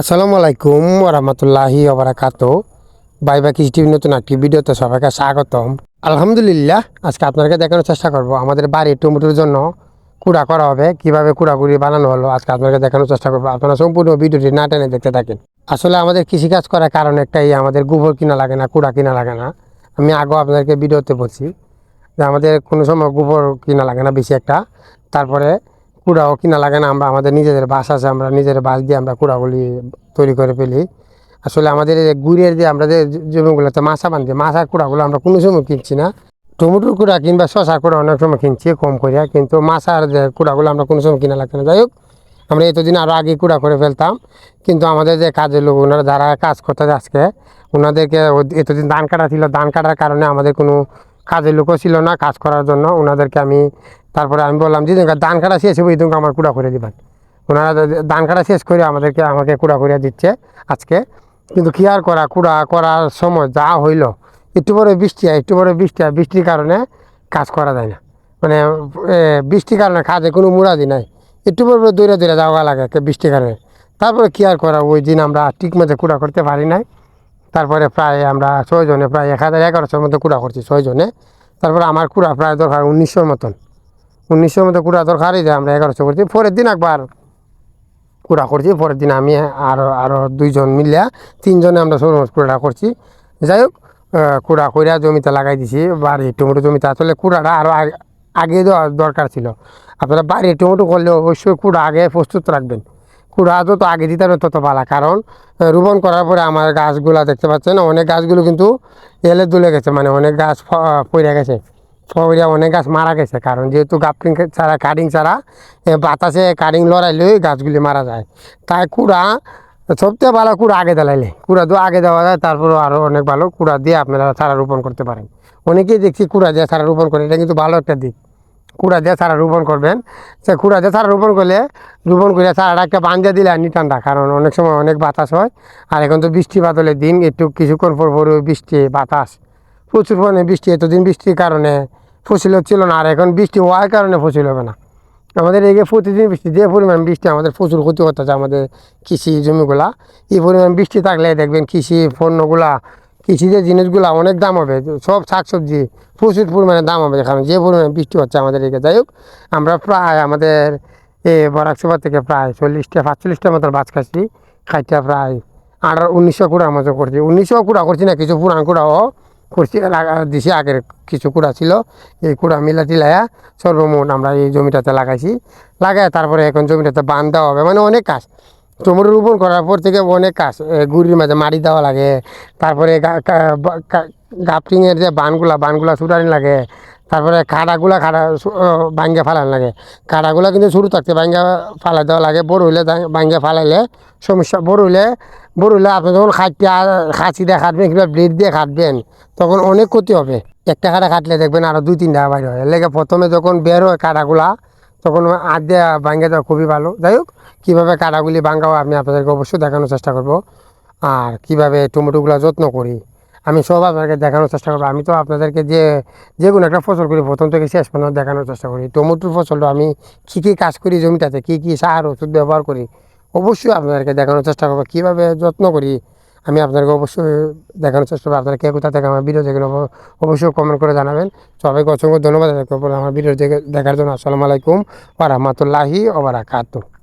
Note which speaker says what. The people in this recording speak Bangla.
Speaker 1: আসসালামু আলাইকুম রহমতুল্লাহি ওবরাকাত বাই বাই কৃষি টিভি নতুন একটি ভিডিওতে সবাইকে স্বাগতম। আলহামদুলিল্লাহ, আজকে আপনাকে দেখানোর চেষ্টা করব। আমাদের বাড়ির টমেটোর জন্য কুড়া করা হবে। কীভাবে কুড়াকুড়ি বানানো হলো, আজকে আপনাকে দেখানোর চেষ্টা করব। আপনারা সম্পূর্ণ ভিডিওটি না টেনে দেখতে থাকেন। আসলে আমাদের কৃষিকাজ করার কারণ একটাই, আমাদের গোবর কিনা লাগে না, কুড়া কিনা লাগে না। আমি আগেও আপনাদেরকে ভিডিওতে বলছি যে আমাদের কোনো সময় গোবর কিনা লাগে না, বেশি একটা। তারপরে কুড়াও কিনা লাগে না, আমরা আমাদের নিজেদের বাস আছে, আমরা নিজেদের বাস দিয়ে আমরা কুড়াগুলি তৈরি করে ফেলি। আসলে আমাদের গুড়ের যে আমরা যে জমিগুলোতে মাছা বান্ধি মাছার কুড়াগুলো আমরা কোনো সময় কিনছি না। টমেটোর কুড়া কিংবা শশার কুড়া অনেক সময় কিনছি, কম করিয়া, কিন্তু মাছার যে কুড়াগুলো আমরা কোনো সময় কিনা লাগছে না। যাই হোক, আমরা এতদিন আরও আগে কুড়া করে ফেলতাম, কিন্তু আমাদের যে কাজের লোক, ওনারা যারা কাজ করতে আজকে, ওনাদেরকে এতদিন ধান কাটা ছিল, ধান কাটার কারণে আমাদের কোনো কাজের লোকও ছিল না, কাজ করার জন্য। ওনাদেরকে আমি, তারপরে আমি বললাম যে ধান কাটা শেষ হবে এই আমার কুড়া করে দিবেন। ওনারা ধান কাটা শেষ করে আমাদেরকে, আমাকে কুড়া করে দিচ্ছে আজকে। কিন্তু কি আর করা, কুড়া করার সময় যা হইল, একটু পরে বৃষ্টি হয়, একটু পরে বৃষ্টি হয়, বৃষ্টির কারণে কাজ করা যায় না। মানে বৃষ্টির কারণে কাজে কোনো মুরাদি নাই। একটু পরে দৌড়ে দৌড়ে যাওয়া লাগে বৃষ্টির কারণে। তারপরে কী আর করা, ওই দিন আমরা ঠিক মতো কুড়া করতে পারি নাই। তারপরে প্রায় আমরা ছয়জনে প্রায় এক হাজার এগারোশোর মতো কুড়া করছি ছয়জনে তারপরে আমার কুড়া প্রায় দরকার উনিশশোর মতন। উনিশশোর মতো কুড়া দরকারই যে আমরা এগারোশো করছি। পরের দিন একবার কুড়া করছি। পরের দিন আমি আরও আরও দুইজন মিলিয়া তিনজনে আমরা সরু কুড়াটা করছি। যাই হোক কুড়া কইরা জমিতে লাগাই দিছি। বাড়ি টমেটো জমিতে আসলে কুড়াটা আরও আগে দেওয়া দরকার ছিল। আপনারা বাড়ি টমেটো করলে অবশ্যই কুড়া আগে প্রস্তুত রাখবেন। কুড়া যত আগে দিতে তত ভালো কারণ রোপণ করার পরে আমার গাছগুলা দেখতে পাচ্ছেন, অনেক গাছগুলো কিন্তু এলে দুলে গেছে মানে অনেক গাছ পড়ে গেছে। ফরিয়া অনেক গাছ মারা গেছে, কারণ যেহেতু গাপটিং ছাড়া, কাটিং ছাড়া বাতাসে কাটিং লড়াইলেই গাছগুলি মারা যায়। তাই কুড়া, সবচেয়ে ভালো কুড়া আগে দিলাইলে। কুড়া তো আগে দেওয়া যায় তারপরে আরও অনেক ভালো কুড়া দিয়ে আপনারা চারা রোপণ করতে পারেন। অনেকেই দেখছি কুড়া দিয়ে চারা রোপণ করে, এটা কিন্তু ভালো একটা দিক। কুড়া দিয়ে চারা রোপণ করবেন। সে কুড়া দিয়ে চারা রোপণ করলে রোপণ করে চারাটা একটা বান্ধে দিলে আর ঠান্ডা কারণ অনেক সময় অনেক বাতাস হয়। আর এখন তো বৃষ্টি বাদলের দিন, একটু কিছুক্ষণ পর পর বৃষ্টি, বাতাস। প্রচুর পরিমাণে বৃষ্টি, এতদিন বৃষ্টির কারণে ফসল হচ্ছিল না, আর এখন বৃষ্টি হওয়ার কারণে ফসল হবে না। আমাদের এদিকে প্রতিদিন বৃষ্টি, যে পরিমাণ বৃষ্টি আমাদের প্রচুর ক্ষতি করতেছে আমাদের কৃষি জমিগুলা, এই পরিমাণ বৃষ্টি থাকলে দেখবেন কৃষি পণ্যগুলা কৃষি যে জিনিসগুলা অনেক দাম হবে, সব শাকসবজি প্রচুর পরিমাণে দাম হবে কারণ যে পরিমাণে বৃষ্টি হচ্ছে আমাদের এদিকে। যাই হোক, আমরা প্রায় আমাদের এ বরাকসভা থেকে প্রায় চল্লিশটা পাঁচচল্লিশটার মতো বাছ খাচ্ছি খাইটা প্রায় আঠারো, উনিশশো কুড়ার মতো করছি। উনিশশো কুড়া করছি না, কিছু পুরান কুড়াও করছি দিছি আগের কিছু কুড়া ছিল, এই কুড়া মিলা টিলায়া সর্বমোট আমরা এই জমিটাতে লাগাইছি। লাগায় তারপরে এখন জমিটাতে বান দেওয়া হবে মানে অনেক কাজ। টমেটো রোপণ করার পর থেকে অনেক কাজ গুড়ির মাঝে মাটি দেওয়া লাগে, তারপরে গাপটিংয়ের যে বানগুলা বানগুলা ছুটানি লাগে, তারপরে খাড়াগুলা খাড়া ভাঙ্গে ফালান লাগে। খাড়াগুলা কিন্তু শুরু থাকতে ভাঙ্গা ফালাই দেওয়া লাগে, বড় হইলে ভাঙ্গে ফালাইলে সমস্যা, বড় হইলে বড় হইলে আপনি যখন খাইতে খাঁচি দিয়ে খাটবেন কিংবা ব্লেড দিয়ে খাটবেন, তখন অনেক ক্ষতি হবে। একটা কাটা কাটলে দেখবেন আরও দুই তিনটা বাইর হয়। লেগে প্রথমে যখন বের হয় কাটাগুলা তখন আধ দিয়ে ভাঙ্গে দেওয়া খুবই ভালো। যাই হোক, কীভাবে কাটাগুলি ভাঙ্গাও আমি আপনাদেরকে অবশ্যই দেখানোর চেষ্টা করব। আর কীভাবে টমেটোগুলো যত্ন করি, আমি সব আপনাকে দেখানোর চেষ্টা করব। আমি তো আপনাদেরকে যে যে কোনো একটা ফসল করি, প্রথম থেকে শেষ পর্যন্ত দেখানোর চেষ্টা করি। টমেটোর ফসলটা আমি কী কী কাজ করি জমিটাতে, কী কী সার, ওষুধ ব্যবহার করি, অবশ্যই আপনাদেরকে দেখানোর চেষ্টা করব। কীভাবে যত্ন করি আমি আপনাকে অবশ্যই দেখানোর চেষ্টা করব। আপনারা কে কোথা থেকে আমার ভিডিও দেখেন, অব- অবশ্যই কমেন্ট করে জানাবেন। সবাইকে অসংখ্য ধন্যবাদ আমার ভিডিও দেখার জন্য। আসসালামু আলাইকুম ওয়া রাহমাতুল্লাহি ওয়া বারাকাতুহু।